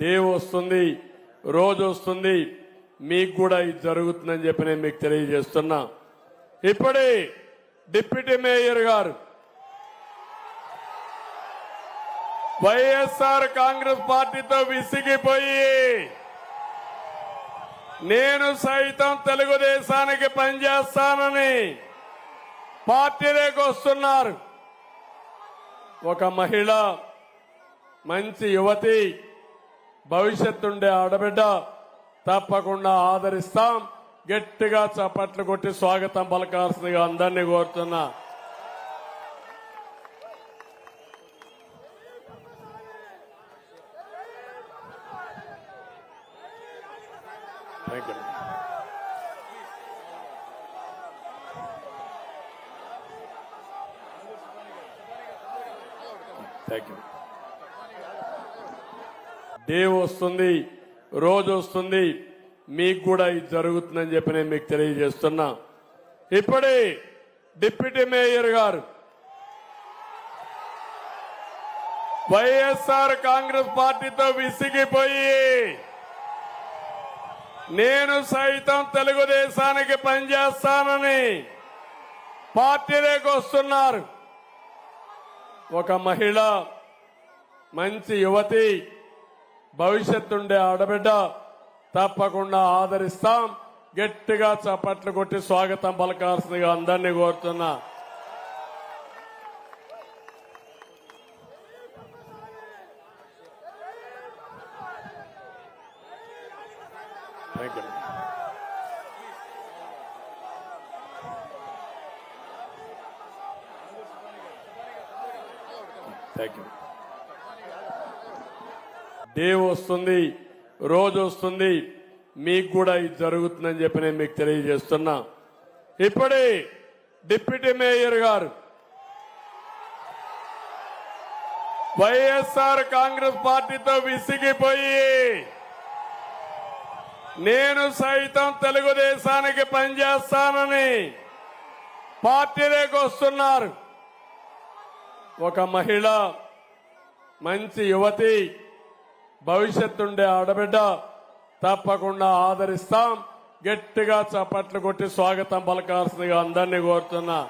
Day వస్తుంది రోజు వస్తుంది మీకు కూడా ఇది జరుగుతుందని చెప్పి నేను మీకు తెలియజేస్తున్నా. ఇప్పుడే డిప్యూటీ మేయర్ గారు వైఎస్ఆర్ కాంగ్రెస్ పార్టీతో విసిగిపోయి నేను సైతం తెలుగుదేశానికి పనిచేస్తానని పార్టీలోకి వస్తున్నారు. ఒక మహిళ మంచి యువతి భవిష్యత్తుండే ఆడబిడ్డ తప్పకుండా ఆదరిస్తాం. గట్టిగా చప్పట్లు కొట్టి స్వాగతం పలకాల్సిందిగా అందరినీ కోరుతున్నా. Thank you thank you day వస్తుంది రోజు వస్తుంది మీకు కూడా ఇది జరుగుతుందని చెప్పి నేను మీకు తెలియజేస్తున్నా. ఇప్పుడే డిప్యూటీ మేయర్ గారు వైఎస్ఆర్ కాంగ్రెస్ పార్టీతో విసిగిపోయి నేను సైతం తెలుగుదేశానికి పనిచేస్తానని పార్టీలోకి వస్తున్నారు. ఒక మహిళ మంచి యువతి భవిష్యత్తుండే ఆడబిడ్డ తప్పకుండా ఆదరిస్తాం. గట్టిగా చప్పట్లు కొట్టి స్వాగతం పలకాల్సిందిగా అందరినీ కోరుతున్నా. Thank you thank you day వస్తుంది రోజు వస్తుంది మీకు కూడా ఇది జరుగుతుందని చెప్పి నేను మీకు తెలియజేస్తున్నా. ఇప్పుడే డిప్యూటీ మేయర్ గారు వైఎస్ఆర్ కాంగ్రెస్ పార్టీతో విసిగిపోయి నేను సైతం తెలుగుదేశానికి పనిచేస్తానని పార్టీలోకి వస్తున్నారు. ఒక మహిళ మంచి యువతి భవిష్యత్తుండే ఆడబిడ్డ తప్పకుండా ఆదరిస్తాం. గట్టిగా చప్పట్లు కొట్టి స్వాగతం పలకాల్సిందిగా అందరినీ కోరుతున్నా.